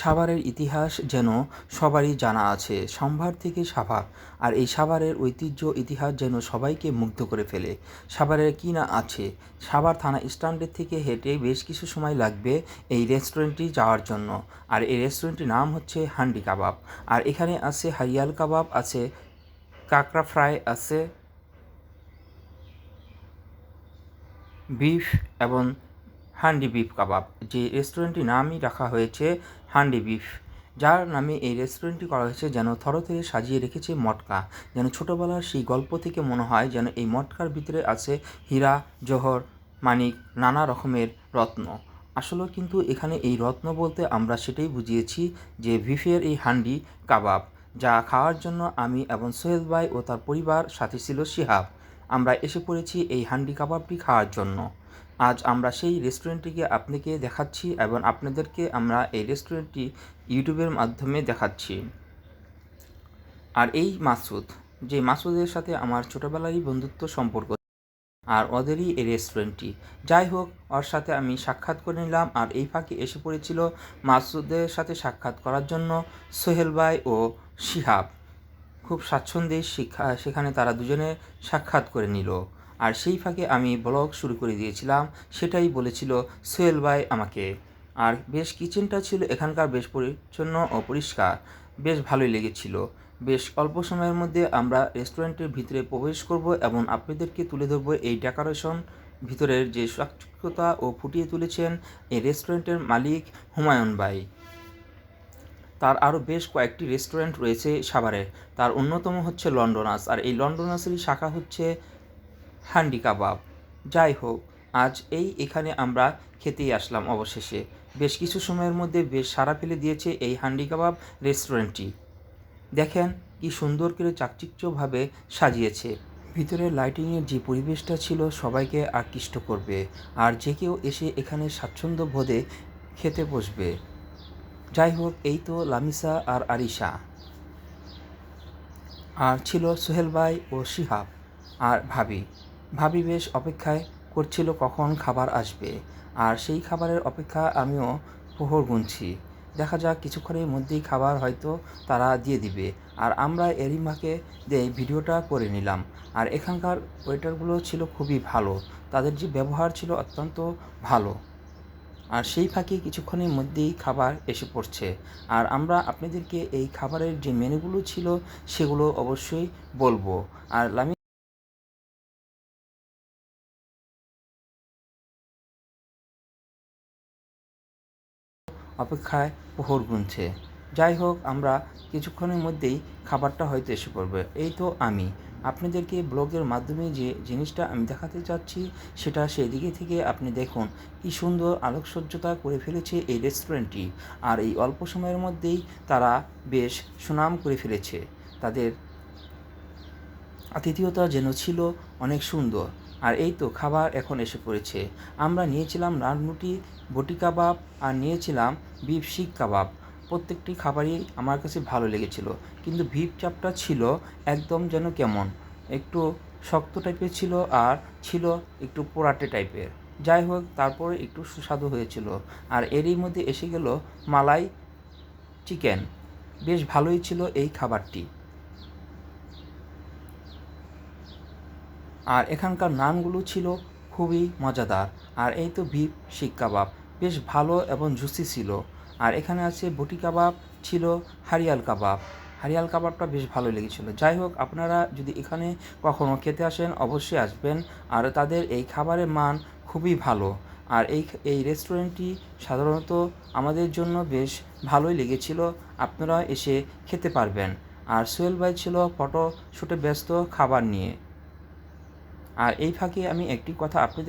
সাভারের ইতিহাস যেন সবারই জানা আছে। সম্ভার থেকে সাভার। আর এই সাভারের ঐতিহ্য, ইতিহাস যেন সবাইকে মুগ্ধ করে ফেলে। সাভারের কী না আছে? সাভার থানা স্ট্যান্ডের থেকে হেঁটে বেশ কিছু সময় লাগবে এই রেস্টুরেন্টটি যাওয়ার জন্য। আর এই রেস্টুরেন্টটির নাম হচ্ছে হান্ডি কাবাব। আর এখানে আছে হারিয়াল কাবাব, আছে কাঁকড়া ফ্রাই, আছে বিফ এবং হান্ডি বিফ কাবাব। যে রেস্টুরেন্টটির নামই রাখা হয়েছে হান্ডি বিফ, যার নামে এই রেস্টুরেন্টটি করা হয়েছে যেন থরথরে সাজিয়ে রেখেছে মটকা, যেন ছোটোবেলার সেই গল্প থেকে মনে হয় যেন এই মটকার ভিতরে আছে হীরা, জহর, মানিক, নানা রকমের রত্ন। আসলে কিন্তু এখানে এই রত্ন বলতে আমরা সেটাই বুঝিয়েছি যে ভিফের এই হান্ডি কাবাব, যা খাওয়ার জন্য আমি এবং সোহেল ভাই ও তার পরিবার সাথে ছিল শিহাব। আমরা এসে পড়েছি এই হান্ডি কাবাবটি খাওয়ার জন্য। আজ আমরা সেই রেস্টুরেন্টটিকে আপনাকে দেখাচ্ছি এবং আপনাদেরকে আমরা এই রেস্টুরেন্টটি ইউটিউবের মাধ্যমে দেখাচ্ছি। আর এই মাসুদ, যে মাসুদের সাথে আমার ছোটোবেলারই বন্ধুত্ব সম্পর্ক, আর ওদেরই এই রেস্টুরেন্টটি যাই হোক, ওর সাথে আমি সাক্ষাৎ করে নিলাম, আর এই ফাঁকে এসে পড়েছিল মাসুদের সাথে সাক্ষাৎ করার জন্য সোহেল ভাই ও শিহাব। খুব স্বাচ্ছন্দ্যে শিক্ষা, সেখানে তারা দুজনে সাক্ষাৎ করে নিল। আর সেই ফাঁকে আমি ব্লগ শুরু করে দিয়েছিলাম, সেটাই বলেছিল সোহেল ভাই আমাকে। আর বেশ কিচেনটা ছিল এখানকার বেশ পরিচ্ছন্ন ও পরিষ্কার, বেশ ভালোই লেগেছিল। বেশ অল্প সময়ের মধ্যে আমরা রেস্টুরেন্টের ভিতরে প্রবেশ করব এবং আপনাদেরকে তুলে ধরব এই ডেকোরেশন ভিতরের যে সাক্ষতা ও ফুটিয়ে তুলেছেন এই রেস্টুরেন্টের মালিক হুমায়ুন ভাই। তার আরও বেশ কয়েকটি রেস্টুরেন্ট রয়েছে সাভারে। তার অন্যতম হচ্ছে লন্ডনাস আর এই লন্ডনাসেরই শাখা হচ্ছে হান্ডি কাবাব। যাই হোক, আজ এই এখানে আমরা খেতেই আসলাম অবশেষে। বেশ কিছু সময়ের মধ্যে বেশ সারা ফেলে দিয়েছে এই হান্ডি কাবাব রেস্টুরেন্টটি। দেখেন, কি সুন্দর করে চাকচিক্যভাবে সাজিয়েছে। ভিতরে লাইটিংয়ের যে পরিবেশটা ছিল সবাইকে আকৃষ্ট করবে, আর যে কেউ এসে এখানে স্বাচ্ছন্দ্য বোধে খেতে বসবে। যাই হোক, এই তো লামিসা আর আরিশা। আর ছিল সোহেল ভাই ও শিহাব আর ভাবি। ভাবি বেশ অপেক্ষায় করছিল কখন খাবার আসবে। আর সেই খাবারের অপেক্ষা আমিও প্রহর গুনছি। দেখা যাক কিছুক্ষণের মধ্যেই খাবার হয়তো তারা দিয়ে দিবে। আর আমরা এরই মাকে দিয়ে ভিডিওটা করে নিলাম। আর এখানকার ওয়েটারগুলো ছিল খুবই ভালো। তাদের যে ব্যবহার ছিল অত্যন্ত ভালো। আর সেই ফাঁকে কিছুক্ষণের মধ্যেই খাবার এসে পড়ছে। আর আমরা আপনাদেরকে এই খাবারের যে মেনুগুলো ছিল সেগুলো অবশ্যই বলব। আর লামি অপেক্ষায় প্রহর গুনছে। যাই হোক, আমরা কিছুক্ষণের মধ্যেই খাবারটা হয়তো এসে পড়বে। এই তো আমি। আপনাদেরকে ব্লগের মাধ্যমে যে জিনিসটা আমি দেখাতে চাচ্ছি, সেটা সেই দিকে থেকে আপনি দেখুন কি সুন্দর আলোকসজ্জতা করে ফেলেছে এই রেস্টুরেন্টটি। আর এই অল্প সময়ের মধ্যেই তারা বেশ সুনাম করে ফেলেছে। তাদের আতিথেয়তা যেন ছিল অনেক সুন্দর। আর এই তো খাবার এখন এসে পড়েছে। আমরা নিয়েছিলাম রানরুটি বটি কাবাব আর নিয়েছিলাম বিফ শিক কাবাব। প্রত্যেকটি খাবারই আমার কাছে ভালো লেগেছিল, কিন্তু ভিপ চাপটা ছিল একদম যেন কেমন। একটু শক্ত টাইপের ছিল আর ছিল একটু পোড়াটে টাইপের। যাই হোক, তারপরে একটু সুস্বাদু হয়েছিল। আর এরই মধ্যে এসে গেল মালাই চিকেন। বেশ ভালোই ছিল এই খাবারটি। আর এখানকার নানগুলো ছিল খুবই মজাদার। আর এই তো ভিপ শিক কাবাব। বেশ ভালো এবং জুসি ছিল। আর এখানে আছে বটি কাবাব, ছিল হারিয়াল কাবাব। হারিয়াল কাবাবটা বেশ ভালো লেগেছিল। যাই হোক, আপনারা যদি এখানে কখনও খেতে আসেন, অবশ্যই আসবেন। আর তাদের এই খাবারের মান খুবই ভালো। আর এই এই রেস্টুরেন্টটি সাধারণত আমাদের জন্য বেশ ভালোই লেগেছিল। আপনারা এসে খেতে পারবেন। আর সোহেল ভাই ছিল ফটো শ্যুটে ব্যস্ত খাবার নিয়ে। আর এই ফাঁকে আমি একটি কথা আপনাদের